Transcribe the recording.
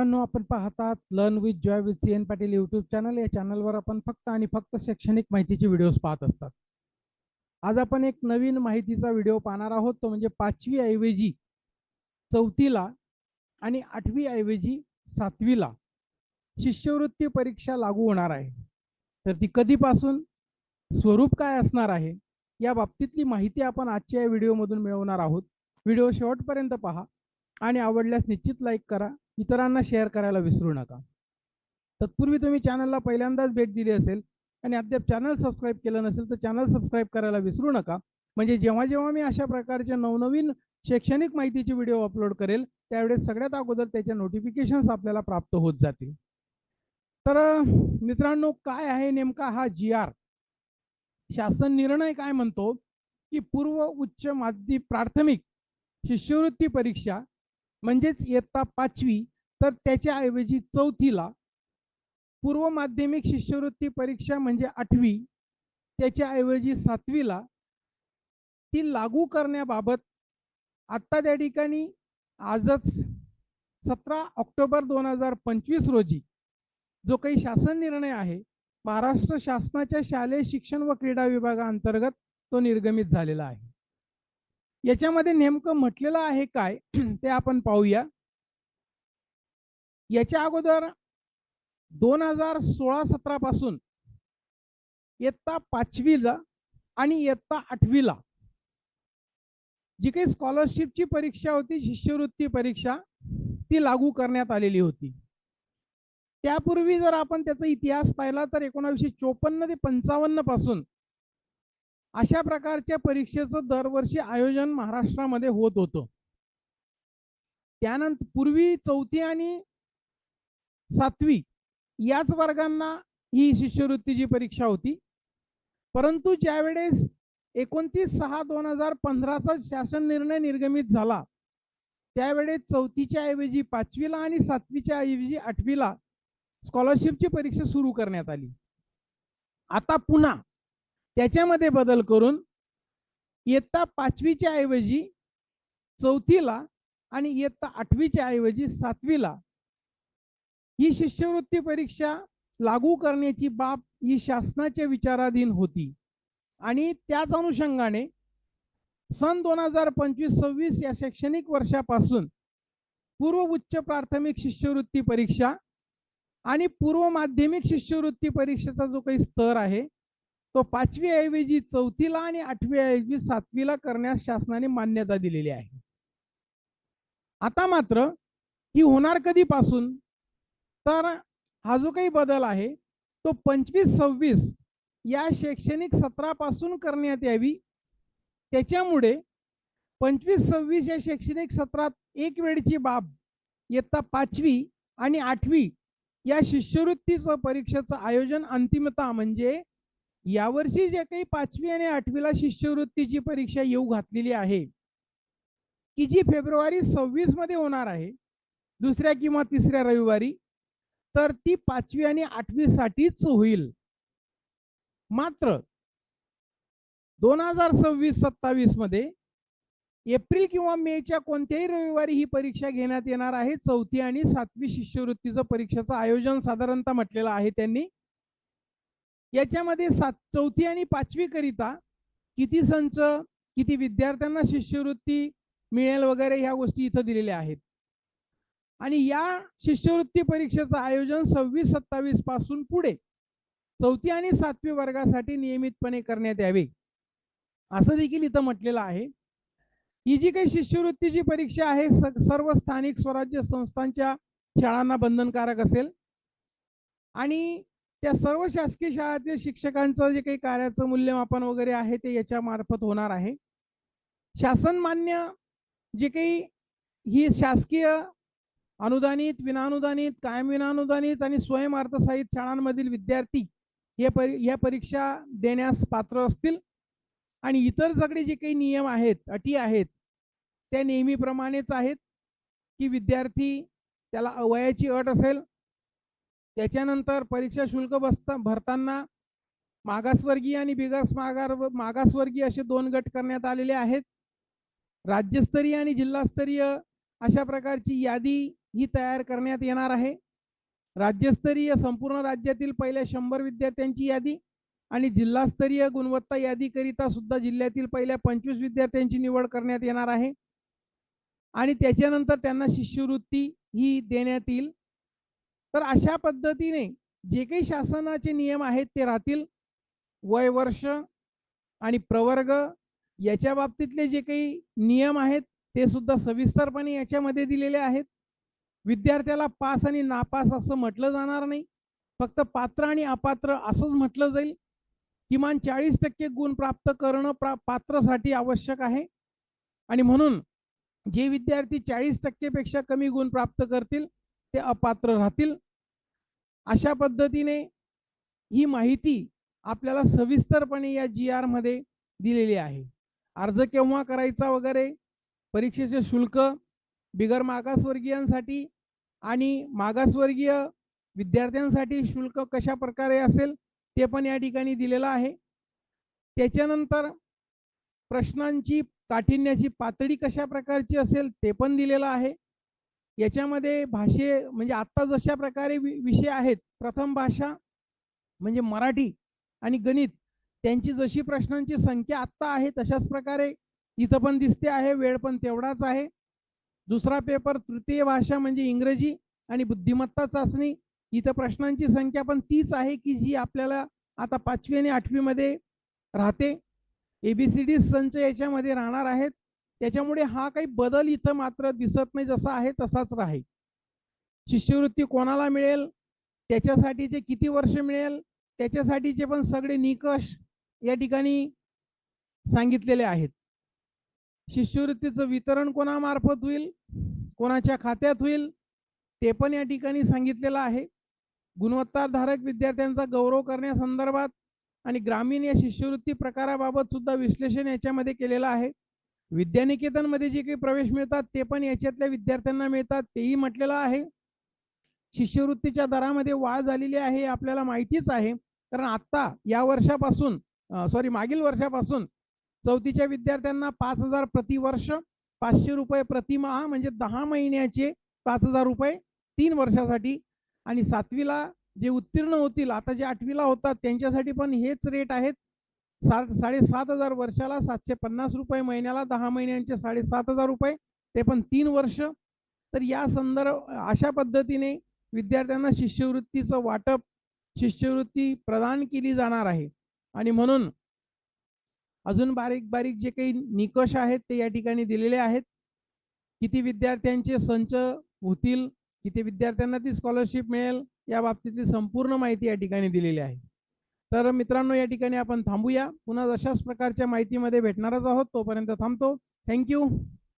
मित्रांनो आपण पाहतात learn with joy with C N Patil YouTube channel या चॅनलवर आपण फक्त आणि फक्त शैक्षणिक माहितीचे व्हिडिओज पाहत असतात. आज आपण एक नवीन माहितीचा व्हिडिओ पाहणार आहोत. तो म्हणजे पाचवी ऐवजी चौथीला आणि आठवी ऐवजी सातवीला शिष्यवृत्ती परीक्षा लागू होणार आहे. तर ती कधीपासून स्वरूप काय असणार आहे? या बाबतीतली माहिती आपण आजच्या या व्हिडिओमधून मिळवणार आहोत. व्हिडिओ शेवटपर्यंत पहा. आणि आवडल्यास निश्चित लाईक करा. इतरांना शेअर करायला विसरू नका. तत्पूर्वी तुम्ही चॅनलला पहिल्यांदाच भेट दिली असेल आणि अद्याप चॅनल सबस्क्राईब केलं नसेल तर चॅनल सबस्क्राईब करायला विसरू नका. म्हणजे जेव्हा जेव्हा मी अशा प्रकारचे नवनवीन शैक्षणिक माहितीचे व्हिडिओ अपलोड करेल त्यावेळेस सगळ्यात अगोदर त्याच्या नोटिफिकेशन्स आपल्याला प्राप्त होत जातील. तर मित्रांनो काय आहे नेमका हा जी आर शासन निर्णय काय म्हणतो? की पूर्व उच्च माध्यमिक प्राथमिक शिष्यवृत्ती परीक्षा म्हणजेच इयत्ता पाचवी तर त्याच्याऐवजी चौथीला पूर्व माध्यमिक शिष्यवृत्ती परीक्षा म्हणजे आठवी त्याच्याऐवजी सातवीला ती लागू करण्याबाबत आत्ता त्या ठिकाणी आजच सतरा ऑक्टोबर दोन हजार पंचवीस रोजी जो काही शासन निर्णय आहे महाराष्ट्र शासनाच्या शालेय शिक्षण व क्रीडा विभागाअंतर्गत तो निर्गमित झालेला आहे. याच्यामध्ये नेमकं म्हटलेलं आहे काय? ते आपण पाहूया. याच्या अगोदर दोन हजार सोळा सतरा पासून इयत्ता पाचवीला आणि इयत्ता आठवीला जी काही स्कॉलरशिपची परीक्षा होती शिष्यवृत्ती परीक्षा ती लागू करण्यात आलेली होती. त्यापूर्वी जर आपण त्याचा इतिहास पाहिला तर एकोणावीसशे चोपन्न ते पंचावन्नपासून अशा प्रकारच्या परीक्षेचं दरवर्षी आयोजन महाराष्ट्रामध्ये होत होतं. त्यानंतर पूर्वी चौथी आणि सातवी याच वर्गांना ही शिष्यवृत्तीची परीक्षा होती. परंतु ज्यावेळेस एकोणतीस सहा दोन हजार पंधराचा शासन निर्णय निर्गमित झाला त्यावेळेस चौथीच्या ऐवजी पाचवीला आणि सातवीच्या ऐवजी आठवीला स्कॉलरशिपची परीक्षा सुरू करण्यात आली. आता पुन्हा त्याच्यामध्ये बदल करून इयत्ता पाचवीच्या ऐवजी चौथीला आणि इयत्ता आठवीच्या ऐवजी सातवीला ही शिष्यवृत्ती परीक्षा लागू करण्याची बाब ही शासनाच्या विचाराधीन होती. आणि त्याच अनुषंगाने सन दोन हजार पंचवीस सव्वीस या शैक्षणिक वर्षापासून पूर्व उच्च प्राथमिक शिष्यवृत्ती परीक्षा आणि पूर्व माध्यमिक शिष्यवृत्ती परीक्षेचा जो काही स्तर आहे तो पाचवी ऐवजी चौथीला आणि आठवी ऐवजी सातवीला करण्यास शासनाने मान्यता दिलेली आहे. आता मात्र ही होणार कधीपासून? तर हा जो काही बदल आहे तो पंचवीस सव्वीस या शैक्षणिक सत्रापासून करण्यात यावी. त्याच्यामुळे पंचवीस सव्वीस या शैक्षणिक सत्रात एक वेळची बाब इयत्ता पाचवी आणि आठवी या शिष्यवृत्तीचं परीक्षेचं आयोजन अंतिमता म्हणजे यावर्षी जे काही पाचवी आणि आठवीला शिष्यवृत्तीची परीक्षा येऊ घातलेली आहे की जी फेब्रुवारी सव्वीसमध्ये होणार आहे दुसऱ्या किंवा तिसऱ्या रविवारी तर ती पाचवी आणि आठवी साठीच होईल. मात्र दोन हजार सव्वीस सत्तावीसमध्ये एप्रिल किंवा मेच्या कोणत्याही रविवारी ही परीक्षा घेण्यात येणार आहे. चौथी आणि सातवी शिष्यवृत्तीचं परीक्षेचं आयोजन साधारणतः म्हटलेलं आहे त्यांनी. याच्यामध्ये सात चौथी आणि पाचवी करिता किती संच किती विद्यार्थ्यांना शिष्यवृत्ती मिळेल वगैरे ह्या गोष्टी इथं दिलेल्या आहेत. आणि या शिष्यवृत्ती परीक्षेचं आयोजन सव्वीस सत्तावीसपासून पुढे चौथी आणि सातवी वर्गासाठी नियमितपणे करण्यात यावे. असं देखील इथं म्हटलेलं आहे. ही जी काही शिष्यवृत्तीची परीक्षा आहे सर्व स्थानिक स्वराज्य संस्थांच्या शाळांना बंधनकारक असेल. आणि त्या सर्व शासकीय शाळातील शिक्षकांचं जे काही कार्याचं मूल्यमापन वगैरे आहे ते याच्या मार्फत होणार आहे. शासन मान्य जे काही ही शासकीय अनुदानित विनानुदानित कायम विनानुदानित आणि स्वयंअर्थसहित शाळांमधील विद्यार्थी हे परी या परीक्षा देण्यास पात्र असतील आणि इतर सगळे जे काही नियम आहेत अटी आहेत त्या नेहमीप्रमाणेच आहेत की विद्यार्थी त्याला वयाची अट असेल त्याच्यानंतर परीक्षा शुल्क बसता भरताना मागासवर्गीय आणि बिगास मागार मागासवर्गीय असे दोन गट करण्यात आलेले आहेत. राज्यस्तरीय आणि जिल्हास्तरीय अशा प्रकारची यादी ही तयार करण्यात येणार आहे. राज्यस्तरीय संपूर्ण राज्यातील पहिल्या शंभर विद्यार्थ्यांची यादी आणि जिल्हास्तरीय गुणवत्ता यादीकरिता सुद्धा जिल्ह्यातील पहिल्या पंचवीस विद्यार्थ्यांची निवड करण्यात येणार आहे. आणि त्याच्यानंतर त्यांना शिष्यवृत्ती ही देण्यात येईल. तर अशा पद्धतीने जे काही शासनाचे नियम आहेत ते राहतील. वय वर्ष आणि प्रवर्ग याच्या बाबतीतले जे काही नियम आहेत ते सुद्धा सविस्तरपणे याच्यामध्ये दिलेले आहेत. विद्यार्थ्याला पास आणि नापास असं म्हटलं जाणार नाही. फक्त पात्र आणि अपात्र असंच म्हटलं जाईल. किमान चाळीस टक्के गुण प्राप्त करणं प्रा पात्रसाठी आवश्यक आहे. आणि म्हणून जे विद्यार्थी चाळीस टक्केपेक्षा कमी गुण प्राप्त करतील ते अपात्र राहतील? अशा पद्धतीने ही माहिती आपल्याला सविस्तरपणे या जी आरमध्ये दिलेली आहे. अर्ज केव्हा करायचा वगैरे परीक्षेचे शुल्क बिगर मागासवर्गीयांसाठी आणि मागासवर्गीय विद्यार्थ्यांसाठी शुल्क कशा प्रकारे असेल ते पण या ठिकाणी दिलेलं आहे. त्याच्यानंतर प्रश्नांची काठिण्याची पातळी कशा प्रकारची असेल ते पण दिलेलं आहे. याच्यामध्ये भाषे म्हणजे आत्ता जशा प्रकारे विषय आहेत प्रथम भाषा म्हणजे मराठी आणि गणित त्यांची जशी प्रश्नांची संख्या आत्ता आहे तशाच प्रकारे इथं पण दिसते आहे वेळ पण तेवढाच आहे. दुसरा पेपर तृतीय भाषा म्हणजे इंग्रजी आणि बुद्धिमत्ता चाचणी इथं प्रश्नांची संख्या पण तीच आहे की जी आपल्याला आता पाचवी आणि आठवीमध्ये राहते. एबीसीडी संच याच्यामध्ये राहणार आहेत. त्याच्यामुळे हा काही बदल इथं मात्र दिसत नाही जसा आहे तसाच राहील. शिष्यवृत्ती कोणाला मिळेल? त्याच्यासाठीचे किती वर्ष मिळेल? त्याच्यासाठीचे पण सगळे निकष या ठिकाणी सांगितलेले आहेत. शिष्यवृत्तीचं वितरण कोणामार्फत होईल? कोणाच्या खात्यात होईल? ते पण या ठिकाणी सांगितलेलं आहे. गुणवत्ताधारक विद्यार्थ्यांचा गौरव करण्यासंदर्भात आणि ग्रामीण या शिष्यवृत्ती प्रकाराबाबत सुद्धा विश्लेषण याच्यामध्ये केलेलं आहे. विद्यानिकेतनमध्ये जे काही प्रवेश मिळतात ते पण याच्यातल्या विद्यार्थ्यांना मिळतात. तेही म्हटलेलं आहे. शिष्यवृत्तीच्या दरामध्ये वाढ झालेली आहे आपल्याला माहितीच आहे. कारण आता या वर्षापासून सॉरी मागील वर्षापासून चौथीच्या विद्यार्थ्यांना पाच हजार प्रतिवर्ष पाचशे रुपये प्रतिमहा म्हणजे दहा महिन्याचे पाच हजार रुपये तीन वर्षासाठी. आणि सातवीला जे उत्तीर्ण होतील आता जे आठवीला होतात त्यांच्यासाठी पण हेच रेट आहेत. सात साडेसात हजार वर्षाला सातशे पन्नास रुपये महिन्याला दहा महिन्यांचे साडेसात हजार रुपये ते पण तीन वर्ष. तर या संदर्भ अशा पद्धतीने विद्यार्थ्यांना शिष्यवृत्तीचं वाटप शिष्यवृत्ती प्रदान केली जाणार आहे. आणि म्हणून अजून बारीक बारीक जे काही निकष आहेत ते या ठिकाणी दिलेले आहेत. किती विद्यार्थ्यांचे संच होतील किती विद्यार्थ्यांना ती स्कॉलरशिप मिळेल या बाबतीतली संपूर्ण माहिती या ठिकाणी दिलेली आहे. तर मित्रांनो या ठिकाणी आपण थांबूया. पुन्हा अशाच प्रकारच्या माहितीमध्ये भेटणारच आहोत. तोपर्यंत थांबतो. थँक्यू